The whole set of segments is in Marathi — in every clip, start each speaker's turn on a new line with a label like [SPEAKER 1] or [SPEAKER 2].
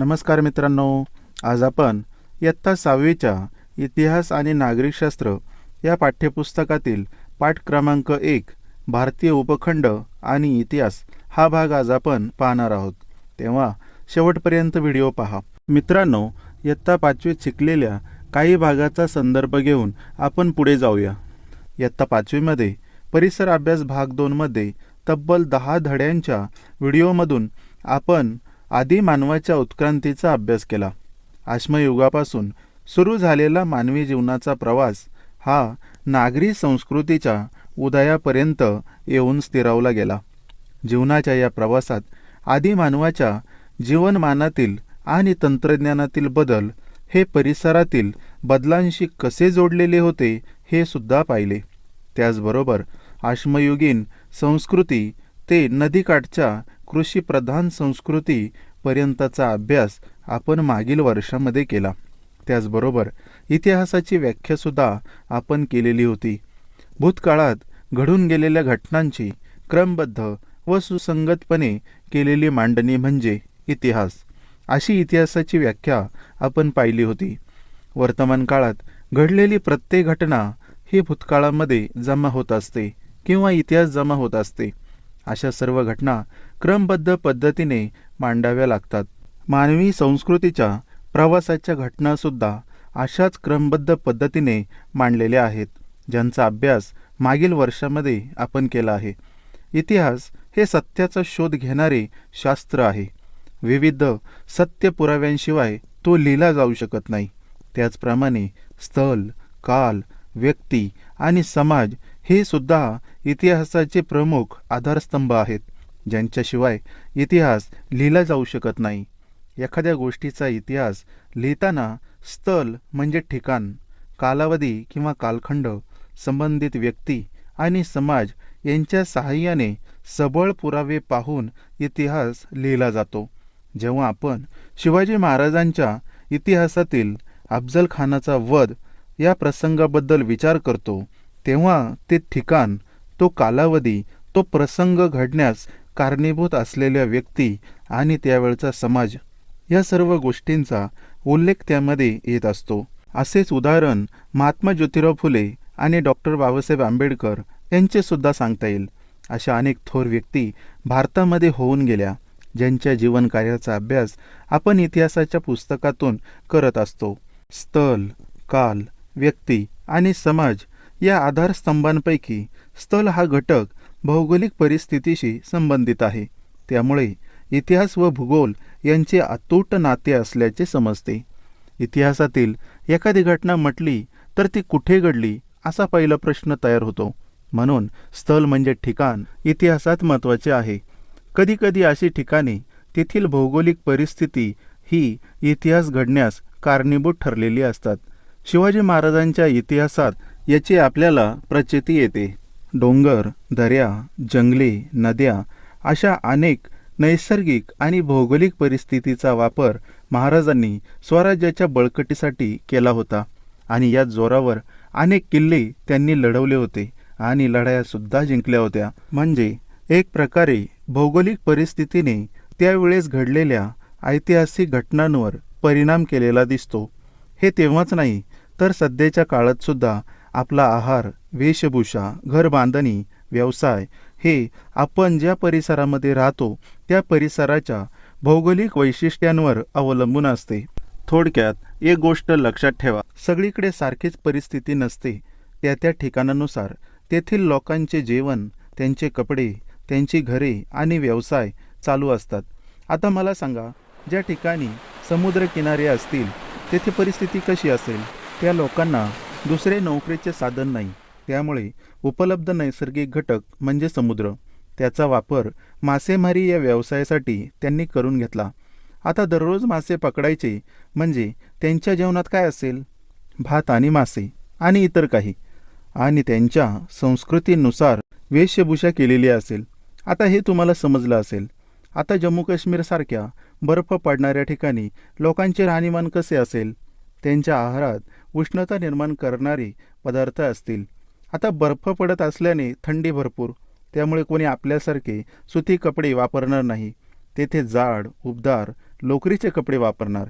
[SPEAKER 1] नमस्कार मित्रांनो आज आपण इयत्ता सहावीच्या इतिहास आणि नागरिकशास्त्र या पाठ्यपुस्तकातील पाठ क्रमांक एक भारतीय उपखंड आणि इतिहास हा भाग आज आपण पाहणार आहोत. तेव्हा शेवटपर्यंत व्हिडिओ पहा. मित्रांनो इयत्ता पाचवीत शिकलेल्या काही भागाचा संदर्भ घेऊन आपण पुढे जाऊया. इयत्ता पाचवीमध्ये परिसर अभ्यास भाग दोनमध्ये तब्बल दहा धड्यांच्या व्हिडिओमधून आपण आदी मानवाच्या उत्क्रांतीचा अभ्यास केला. आश्मयुगापासून सुरू झालेला मानवी जीवनाचा प्रवास हा नागरी संस्कृतीच्या उदयापर्यंत येऊन स्थिरावला गेला. जीवनाच्या या प्रवासात आदी मानवाच्या जीवनमानातील आणि तंत्रज्ञानातील बदल हे परिसरातील बदलांशी कसे जोडलेले होते हे सुद्धा पाहिले. त्याचबरोबर आश्मयुगीन संस्कृती ते नदीकाठच्या कृषीप्रधान संस्कृतीपर्यंतचा अभ्यास आपण मागील वर्षामध्ये केला. त्याचबरोबर इतिहासाची व्याख्यासुद्धा आपण केलेली होती. भूतकाळात घडून गेलेल्या घटनांची क्रमबद्ध व सुसंगतपणे केलेली मांडणी म्हणजे इतिहास. अशी इतिहासाची व्याख्या आपण पाहिली होती. वर्तमान काळात घडलेली प्रत्येक घटना ही भूतकाळामध्ये जमा होत असते किंवा इतिहास जमा होत असते. अशा सर्व घटना क्रमबद्ध पद्धतीने मांडाव्या लागतात. मानवी संस्कृतीच्या प्रवासाच्या घटनासुद्धा अशाच क्रमबद्ध पद्धतीने मांडलेल्या आहेत ज्यांचा अभ्यास मागील वर्षामध्ये आपण केला आहे. इतिहास हे सत्याचा शोध घेणारे शास्त्र आहे. विविध सत्य पुराव्यांशिवाय तो लिहिला जाऊ शकत नाही. त्याचप्रमाणे स्थल काल व्यक्ती आणि समाज हे सुद्धा इतिहासाचे प्रमुख आधारस्तंभ आहेत ज्यांच्याशिवाय इतिहास लिहिला जाऊ शकत नाही. एखाद्या गोष्टीचा इतिहास लिहिताना स्थल म्हणजे ठिकाण कालावधी किंवा कालखंड संबंधित व्यक्ती आणि समाज यांच्या सहाय्याने सबळ पुरावे पाहून इतिहास लिहिला जातो. जेव्हा आपण शिवाजी महाराजांच्या इतिहासातील अफजल खानाचा वध या प्रसंगाबद्दल विचार करतो तेव्हा ते ठिकाण तो कालावधी तो प्रसंग घडण्यास कारणीभूत असलेल्या व्यक्ती आणि त्यावेळचा समाज या सर्व गोष्टींचा उल्लेख त्यामध्ये येत असतो. असेच उदाहरण महात्मा ज्योतिराव फुले आणि डॉक्टर बाबासाहेब आंबेडकर यांचे सुद्धा सांगता येईल. अशा अनेक थोर व्यक्ती भारतामध्ये होऊन गेल्या ज्यांच्या जीवनकार्याचा अभ्यास आपण इतिहासाच्या पुस्तकातून करत असतो. स्थल काल व्यक्ती आणि समाज या आधारस्तंभांपैकी स्थल हा घटक भौगोलिक परिस्थितीशी संबंधित आहे. त्यामुळे इतिहास व भूगोल यांचे अतूट नाते असल्याचे समजते. इतिहासातील एखादी घटना म्हटली तर ती कुठे घडली असा पहिला प्रश्न तयार होतो. म्हणून स्थल म्हणजे ठिकाण इतिहासात महत्त्वाचे आहे. कधीकधी अशी ठिकाणे तेथील भौगोलिक परिस्थिती ही इतिहास घडण्यास कारणीभूत ठरलेली असतात. शिवाजी महाराजांच्या इतिहासात याची आपल्याला प्रचिती येते. डोंगर दऱ्या जंगले नद्या अशा अनेक नैसर्गिक आणि भौगोलिक परिस्थितीचा वापर महाराजांनी स्वराज्याच्या बळकटीसाठी केला होता आणि या जोरावर अनेक किल्ले त्यांनी लढवले होते आणि लढायासुद्धा जिंकल्या होत्या. म्हणजे एक प्रकारे भौगोलिक परिस्थितीने त्यावेळेस घडलेल्या ऐतिहासिक घटनांवर परिणाम केलेला दिसतो. हे तेव्हाच नाही तर सध्याच्या काळात सुद्धा आपला आहार वेशभूषा घरबांधणी व्यवसाय हे आपण ज्या परिसरामध्ये राहतो त्या परिसराच्या भौगोलिक वैशिष्ट्यांवर अवलंबून असते. थोडक्यात एक गोष्ट लक्षात ठेवा. सगळीकडे सारखीच परिस्थिती नसते. त्या त्या ठिकाणानुसार तेथील लोकांचे जेवण त्यांचे कपडे त्यांची घरे आणि व्यवसाय चालू असतात. आता मला सांगा ज्या ठिकाणी समुद्रकिनारे असतील तेथे परिस्थिती कशी असेल? त्या लोकांना दुसरे नोकरीचे साधन नाही. त्यामुळे उपलब्ध नैसर्गिक घटक म्हणजे समुद्र. त्याचा वापर मासेमारी या व्यवसायासाठी त्यांनी करून घेतला. आता दररोज मासे पकडायचे म्हणजे त्यांच्या जेवणात काय असेल? भात आणि मासे आणि इतर काही. आणि त्यांच्या संस्कृतीनुसार वेशभूषा केलेली असेल. आता हे तुम्हाला समजलं असेल. आता जम्मू काश्मीरसारख्या बर्फ पडणाऱ्या ठिकाणी लोकांचे राहणीमान कसे असेल? त्यांच्या आहारात उष्णता निर्माण करणारे पदार्थ असतील. आता बर्फ पडत असल्याने थंडी भरपूर त्यामुळे कोणी आपल्यासारखे सुती कपडे वापरणार नाही. तेथे जाड उबदार लोकरीचे कपडे वापरणार.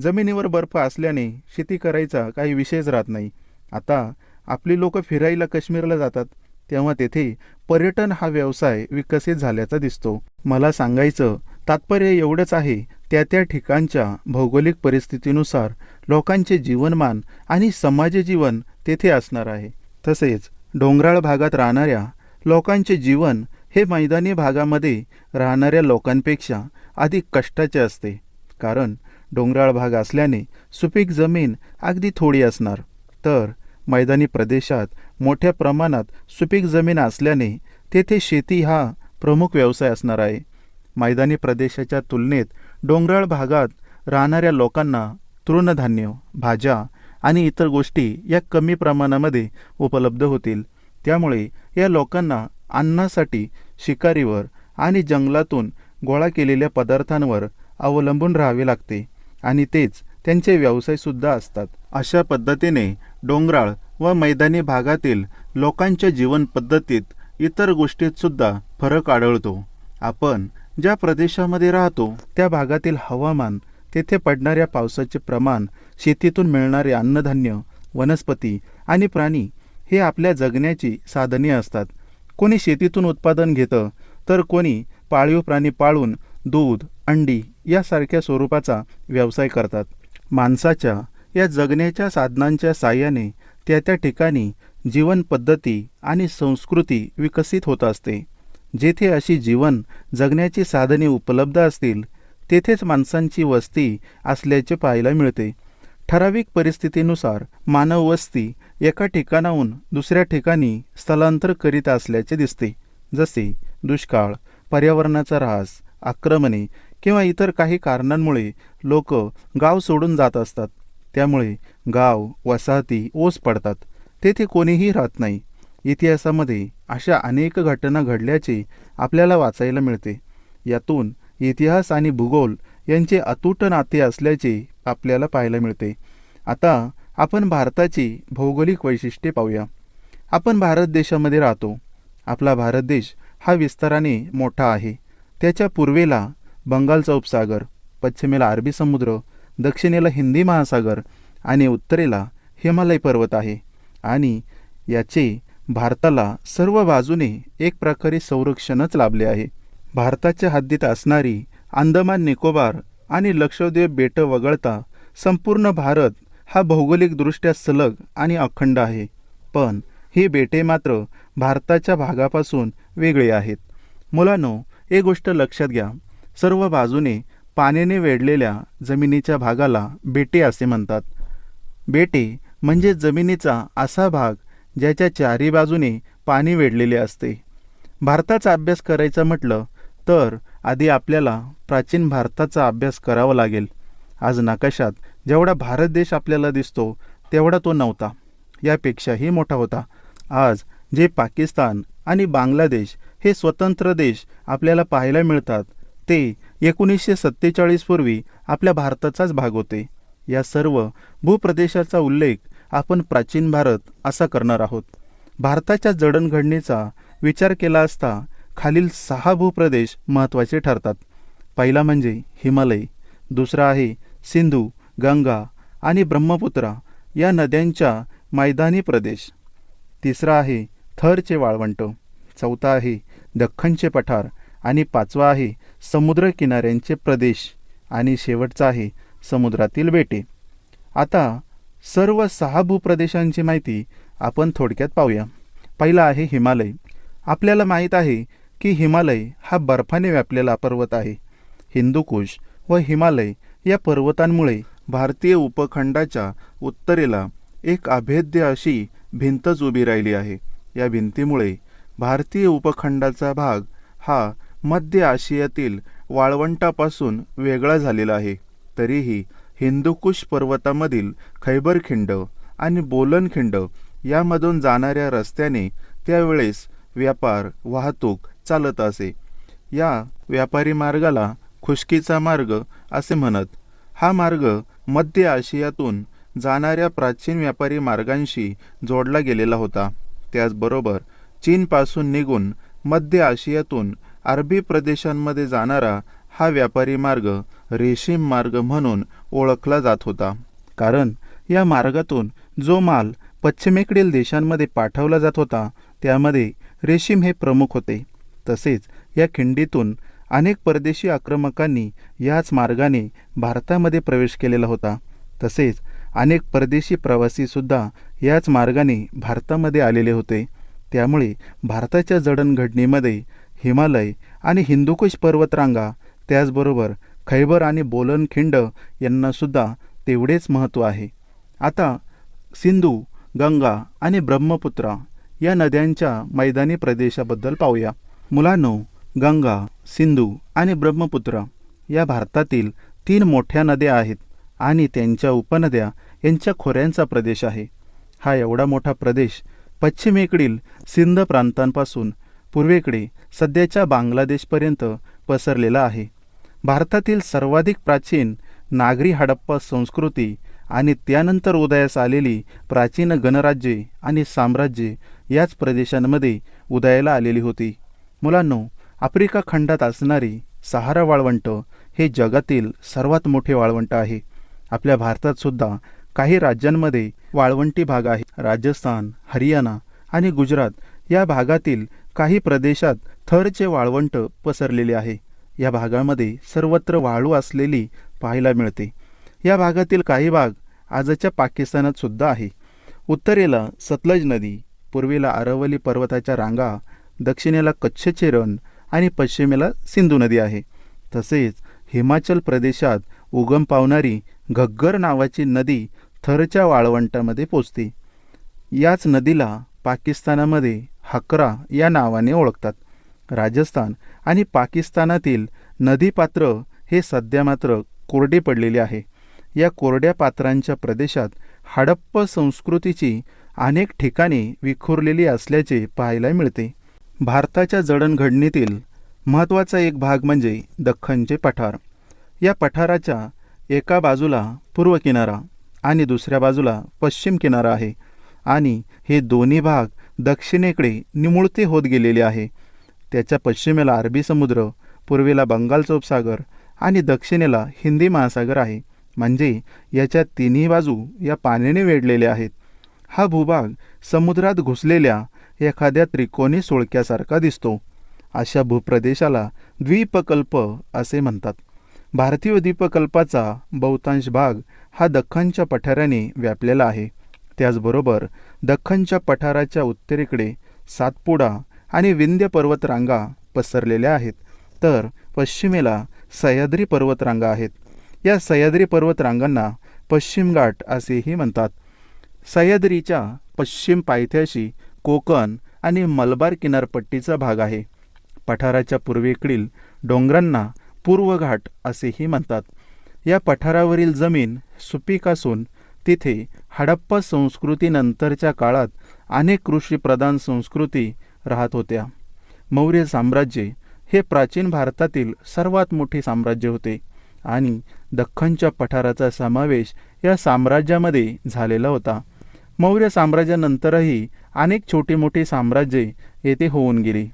[SPEAKER 1] जमिनीवर बर्फ असल्याने शेती करायचा काही विषयच राहत नाही. आता आपली लोक फिरायला काश्मीरला जातात तेव्हा तेथे पर्यटन हा व्यवसाय विकसित झाल्याचा दिसतो. मला सांगायचं तात्पर्य एवढंच आहे त्या त्या ठिकाणच्या भौगोलिक परिस्थितीनुसार लोकांचे जीवनमान आणि समाज जीवन तेथे असणार आहे. तसेच डोंगराळ भागात राहणाऱ्या लोकांचे जीवन हे मैदानी भागामध्ये राहणाऱ्या लोकांपेक्षा अधिक कष्टाचे असते. कारण डोंगराळ भाग असल्याने सुपीक जमीन अगदी थोडी असणार. तर मैदानी प्रदेशात मोठ्या प्रमाणात सुपीक जमीन असल्याने तेथे शेती हा प्रमुख व्यवसाय असणार आहे. मैदानी प्रदेशाच्या तुलनेत डोंगराळ भागात राहणाऱ्या लोकांना तृणधान्य भाज्या आणि इतर गोष्टी या कमी प्रमाणामध्ये उपलब्ध होतील. त्यामुळे या लोकांना अन्नासाठी शिकारीवर आणि जंगलातून गोळा केलेल्या पदार्थांवर अवलंबून राहावे लागते आणि तेच त्यांचे व्यवसायसुद्धा असतात. अशा पद्धतीने डोंगराळ व मैदानी भागातील लोकांच्या जीवन पद्धतीत इतर गोष्टीतसुद्धा फरक आढळतो. आपण ज्या प्रदेशामध्ये राहतो त्या भागातील हवामान तेथे पडणाऱ्या पावसाचे प्रमाण शेतीतून मिळणारे अन्नधान्य वनस्पती आणि प्राणी हे आपल्या जगण्याची साधने असतात. कोणी शेतीतून उत्पादन घेतं तर कोणी पाळीव प्राणी पाळून दूध अंडी यासारख्या स्वरूपाचा व्यवसाय करतात. माणसाच्या या जगण्याच्या साधनांच्या साह्याने त्या त्या ठिकाणी जीवन पद्धती आणि संस्कृती विकसित होत असते. जेथे अशी जीवन जगण्याची साधने उपलब्ध असतील तेथेच माणसांची वस्ती असल्याचे पाहायला मिळते. ठराविक परिस्थितीनुसार मानव वस्ती एका ठिकाणाहून दुसऱ्या ठिकाणी स्थलांतर करीत असल्याचे दिसते. जसे दुष्काळ पर्यावरणाचा ऱ्हास आक्रमणे किंवा इतर काही कारणांमुळे लोक गाव सोडून जात असतात. त्यामुळे गाव वसाहती ओस पडतात. तेथे कोणीही राहत नाही. इतिहासामध्ये अशा अनेक घटना घडल्याचे आपल्याला वाचायला मिळते. यातून इतिहास आणि भूगोल यांचे अतूट नाते असल्याचे आपल्याला पाहायला मिळते. आता आपण भारताची भौगोलिक वैशिष्ट्ये पाहूया. आपण भारत देशामध्ये राहतो. आपला भारत देश हा विस्ताराने मोठा आहे. त्याच्या पूर्वेला बंगालचा उपसागर पश्चिमेला अरबी समुद्र दक्षिणेला हिंदी महासागर आणि उत्तरेला हिमालय पर्वत आहे. आणि याचे भारताला सर्व बाजूने एक प्रकारे संरक्षणच लाभले आहे. भारताच्या हद्दीत असणारी अंदमान निकोबार आणि लक्षद्वीप बेटं वगळता संपूर्ण भारत हा भौगोलिकदृष्ट्या सलग आणि अखंड आहे. पण ही बेटे मात्र भारताच्या भागापासून वेगळी आहेत. मुलांनो एक गोष्ट लक्षात घ्या. सर्व बाजूने पाण्याने वेढलेल्या जमिनीच्या भागाला बेटे असे म्हणतात. बेटे म्हणजे जमिनीचा असा भाग ज्याच्या चारी बाजूने पाणी वेढलेले असते. भारताचा अभ्यास करायचा म्हटलं तर आधी आपल्याला प्राचीन भारताचा अभ्यास करावा लागेल. आज नकाशात जेवढा भारत देश आपल्याला दिसतो तेवढा तो नव्हता. यापेक्षाही मोठा होता. आज जे पाकिस्तान आणि बांगलादेश हे स्वतंत्र देश आपल्याला पाहायला मिळतात ते एकोणीसशे सत्तेचाळीसपूर्वी आपल्या भारताचाच भाग होते. या सर्व भूप्रदेशाचा उल्लेख आपण प्राचीन भारत असा करणार आहोत. भारताच्या जडणघडणीचा विचार केला असता खालील सहा भूप्रदेश महत्त्वाचे ठरतात. पहिला म्हणजे हिमालय दुसरा आहे सिंधू गंगा आणि ब्रह्मपुत्रा या नद्यांच्या मैदानी प्रदेश. तिसरा आहे थरचे वाळवंट चौथा आहे दख्खनचे पठार आणि पाचवा आहे समुद्र किनाऱ्यांचे प्रदेश आणि शेवटचा आहे समुद्रातील बेटे. आता सर्व सहा भूप्रदेशांची माहिती आपण थोडक्यात पाहूया. पहिला आहे हिमालय. आपल्याला माहीत आहे की हिमालय हा बर्फाने व्यापलेला पर्वत आहे. हिंदुकुश व हिमालय या पर्वतांमुळे भारतीय उपखंडाच्या उत्तरेला एक अभेद्य अशी भिंतच उभी राहिली आहे. या भिंतीमुळे भारतीय उपखंडाचा भाग हा मध्य आशियातील वाळवंटापासून वेगळा झालेला आहे. तरीही हिंदुकुश पर्वतामधील खैबर खिंड आणि बोलन खिंड यामधून जाणाऱ्या रस्त्याने त्यावेळेस व्यापार वाहतूक चालत असे. या व्यापारी मार्गाला खुशकीचा मार्ग असे म्हणत. हा मार्ग मध्य आशियातून जाणाऱ्या प्राचीन व्यापारी मार्गांशी जोडला गेलेला होता. त्याचबरोबर चीनपासून निघून मध्य आशियातून अरबी प्रदेशांमध्ये जाणारा हा व्यापारी मार्ग रेशीम मार्ग म्हणून ओळखला जात होता. कारण या मार्गातून जो माल पश्चिमेकडील देशांमध्ये पाठवला जात होता त्यामध्ये रेशीम हे प्रमुख होते. तसेच या खिंडीतून अनेक परदेशी आक्रमकांनी याच मार्गाने भारतामध्ये प्रवेश केलेला होता. तसेच अनेक परदेशी प्रवासीसुद्धा याच मार्गाने भारतामध्ये आलेले होते. त्यामुळे भारताच्या जडणघडणीमध्ये हिमालय आणि हिंदुकुश पर्वतरांगा त्याचबरोबर खैबर आणि बोलन खिंड यांनासुद्धा तेवढेच महत्त्व आहे. आता सिंधू गंगा आणि ब्रह्मपुत्रा या नद्यांच्या मैदानी प्रदेशाबद्दल पाहूया. मुलांनो गंगा सिंधू आणि ब्रह्मपुत्रा या भारतातील तीन मोठ्या नद्या आहेत आणि त्यांच्या उपनद्या यांच्या खोऱ्यांचा प्रदेश आहे. हा एवढा मोठा प्रदेश पश्चिमेकडील सिंध प्रांतांपासून पूर्वेकडे सध्याच्या बांगलादेशपर्यंत पसरलेला आहे. भारतातील सर्वाधिक प्राचीन नागरी हडप्पा संस्कृती आणि त्यानंतर उदयास आलेली प्राचीन गणराज्ये आणि साम्राज्ये याच प्रदेशांमध्ये उदयाला आलेली होती. मुलांनो आफ्रिका खंडात असणारी सहारा वाळवंट हे जगातील सर्वात मोठे वाळवंट आहे. आपल्या भारतात सुद्धा काही राज्यांमध्ये वाळवंटी भाग आहे. राजस्थान हरियाणा आणि गुजरात या भागातील काही प्रदेशात थरचे वाळवंट पसरलेले आहे. या भागामध्ये सर्वत्र वाळू असलेली पाहायला मिळते. या भागातील काही भाग आजच्या पाकिस्तानात सुद्धा आहे. उत्तरेला सतलज नदी पूर्वेला अरवली पर्वताच्या रांगा दक्षिणेला कच्छचे रण आणि पश्चिमेला सिंधू नदी आहे. तसेच हिमाचल प्रदेशात उगम पावणारी घग्गर नावाची नदी थरच्या वाळवंटामध्ये पोचते. याच नदीला पाकिस्तानामध्ये हकरा या नावाने ओळखतात. राजस्थान आणि पाकिस्तानातील नदीपात्र हे सध्या मात्र कोरडे पडलेले आहे. या कोरड्या पात्रांच्या प्रदेशात हडप्प संस्कृतीची अनेक ठिकाणे विखुरलेली असल्याचे पाहायला मिळते. भारताच्या जडणघडणीतील महत्त्वाचा एक भाग म्हणजे दख्खनचे पठार. या पठाराच्या एका बाजूला पूर्व किनारा आणि दुसऱ्या बाजूला पश्चिम किनारा आहे आणि हे दोन्ही भाग दक्षिणेकडे निमुळते होत गेलेले आहे. त्याच्या पश्चिमेला अरबी समुद्र पूर्वेला बंगालचा उपसागर आणि दक्षिणेला हिंदी महासागर आहे. म्हणजे याच्या तिन्ही बाजू या पाण्याने वेढलेल्या आहेत. हा भूभाग समुद्रात घुसलेल्या एखाद्या त्रिकोणी सोळक्यासारखा दिसतो. अशा भूप्रदेशाला द्वीपकल्प असे म्हणतात. भारतीय द्वीपकल्पाचा बहुतांश भाग हा दख्खनच्या पठाराने व्यापलेला आहे. त्याचबरोबर दख्खनच्या पठाराच्या उत्तरेकडे सातपुडा आणि विंध्य पर्वतरांगा पसरलेल्या आहेत. तर पश्चिमेला सह्याद्री पर्वतरांगा आहेत. या सह्याद्री पर्वतरांगांना पश्चिम घाट असेही म्हणतात. सह्याद्रीच्या पश्चिम पायथ्याशी कोकण आणि मलबार किनारपट्टीचा भाग आहे. पठाराच्या पूर्वेकडील डोंगरांना पूर्व घाट असेही म्हणतात. या पठारावरील जमीन सुपीक असून तिथे हडप्पा संस्कृतीनंतरच्या काळात अनेक कृषीप्रधान संस्कृती राहत होत्या. मौर्य साम्राज्य हे प्राचीन भारतातील सर्वात मोठे साम्राज्य होते आणि दख्खनच्या पठाराचा समावेश या साम्राज्यामध्ये झालेला होता. मौर्य साम्राज्यानंतरही अनेक छोटी मोठी साम्राज्ये येथे होऊन गेली.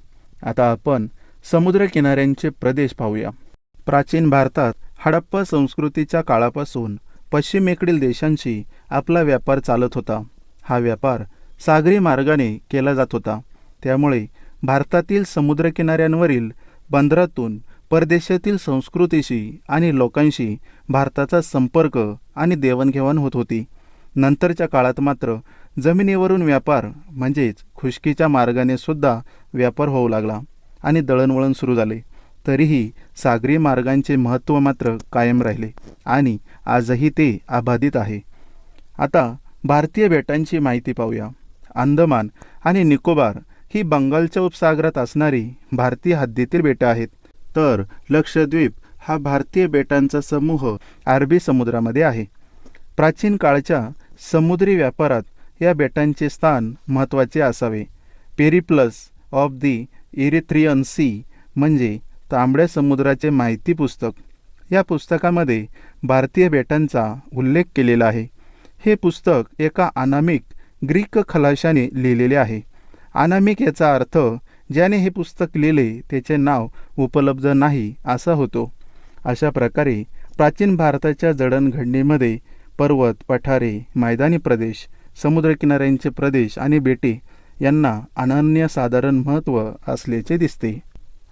[SPEAKER 1] आता आपण समुद्रकिनाऱ्यांचे प्रदेश पाहूया. प्राचीन भारतात हडप्पा संस्कृतीच्या काळापासून पश्चिमेकडील देशांशी आपला व्यापार चालत होता. हा व्यापार सागरी मार्गाने केला जात होता. त्यामुळे भारतातील समुद्रकिनाऱ्यांवरील बंदरातून परदेशातील संस्कृतीशी आणि लोकांशी भारताचा संपर्क आणि देवाणघेवाण होत होती. नंतरच्या काळात मात्र जमिनीवरून व्यापार म्हणजेच खुशकीच्या मार्गाने सुद्धा व्यापार होऊ लागला आणि दळणवळण सुरू झाले. तरीही सागरी मार्गांचे महत्त्व मात्र कायम राहिले आणि आजही ते अबाधित आहे. आता भारतीय बेटांची माहिती पाहूया. अंदमान आणि निकोबार ही बंगालच्या उपसागरात असणारी भारतीय हद्दीतील बेटं आहेत. तर लक्षद्वीप हा भारतीय बेटांचा समूह अरबी समुद्रामध्ये आहे. प्राचीन काळच्या समुद्री व्यापारात या बेटांचे स्थान महत्त्वाचे असावे. Periplus of the Erythraean Sea म्हणजे तांबड्या समुद्राचे माहिती पुस्तक. या पुस्तकामध्ये भारतीय बेटांचा उल्लेख केलेला आहे. हे पुस्तक एका अनामिक ग्रीक खलाशाने लिहिलेले आहे. अनामिक याचा अर्थ ज्याने हे पुस्तक लिहिले त्याचे नाव उपलब्ध नाही असा होतो. अशा प्रकारे प्राचीन भारताच्या जडणघडणीमध्ये पर्वत पठारे मैदानी प्रदेश समुद्रकिनाऱ्यांचे प्रदेश आणि बेटे यांना अनन्यसाधारण महत्त्व असल्याचे दिसते.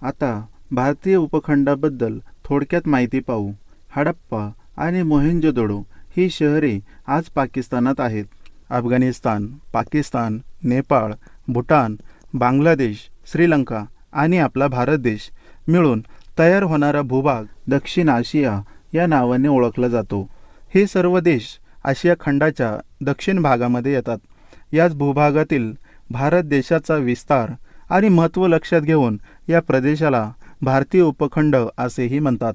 [SPEAKER 1] आता भारतीय उपखंडाबद्दल थोडक्यात माहिती पाहू. हडप्पा आणि मोहेंजोदडो ही शहरे आज पाकिस्तानात आहेत. अफगाणिस्तान पाकिस्तान नेपाळ भूटान बांगलादेश श्रीलंका आणि आपला भारत देश मिळून तयार होणारा भूभाग दक्षिण आशिया या नावाने ओळखला जातो. हे सर्व देश आशिया खंडाच्या दक्षिण भागामध्ये येतात. याच भूभागातील भारत देशाचा विस्तार आणि महत्त्व लक्षात घेऊन या प्रदेशाला भारतीय उपखंड असेही म्हणतात.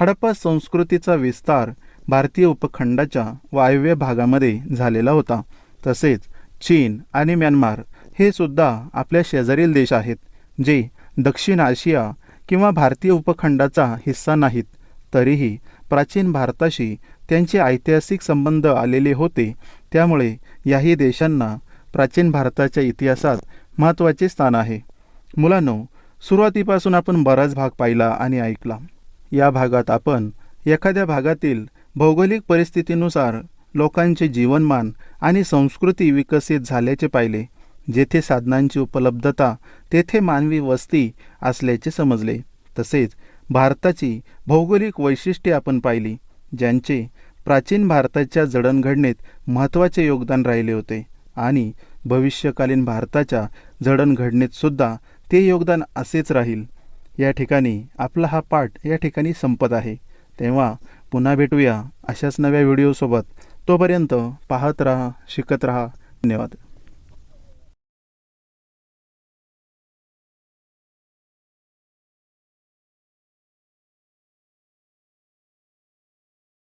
[SPEAKER 1] हडप्पा संस्कृतीचा विस्तार भारतीय उपखंडाच्या वायव्य भागामध्ये झालेला होता. तसेच चीन आणि म्यानमार हे सुद्धा आपल्या शेजारील देश आहेत जे दक्षिण आशिया किंवा भारतीय उपखंडाचा हिस्सा नाहीत. तरीही प्राचीन भारताशी त्यांचे ऐतिहासिक संबंध आलेले होते. त्यामुळे याही देशांना प्राचीन भारताच्या इतिहासात महत्त्वाचे स्थान आहे. मुलांनो सुरुवातीपासून आपण बराच भाग पाहिला आणि ऐकला. या भागात आपण एखाद्या भागातील भौगोलिक परिस्थितीनुसार लोकांचे जीवनमान आणि संस्कृती विकसित झाल्याचे पाहिले. जेथे साधनांची उपलब्धता तेथे मानवी वस्ती असल्याचे समजले. तसेच भारताची भौगोलिक वैशिष्ट्ये आपण पाहिली ज्यांचे प्राचीन भारताच्या जडणघडणीत महत्त्वाचे योगदान राहिले होते. आणि भविष्यकालीन भारताच्या जडणघडणीत सुद्धा ते योगदान असेच राहील. या ठिकाणी आपला हा पाठ या ठिकाणी संपत आहे. तेव्हा पुन्हा भेटूया अशाच नव्या व्हिडिओसोबत. तोपर्यंत पाहत राहा शिकत राहा. धन्यवाद.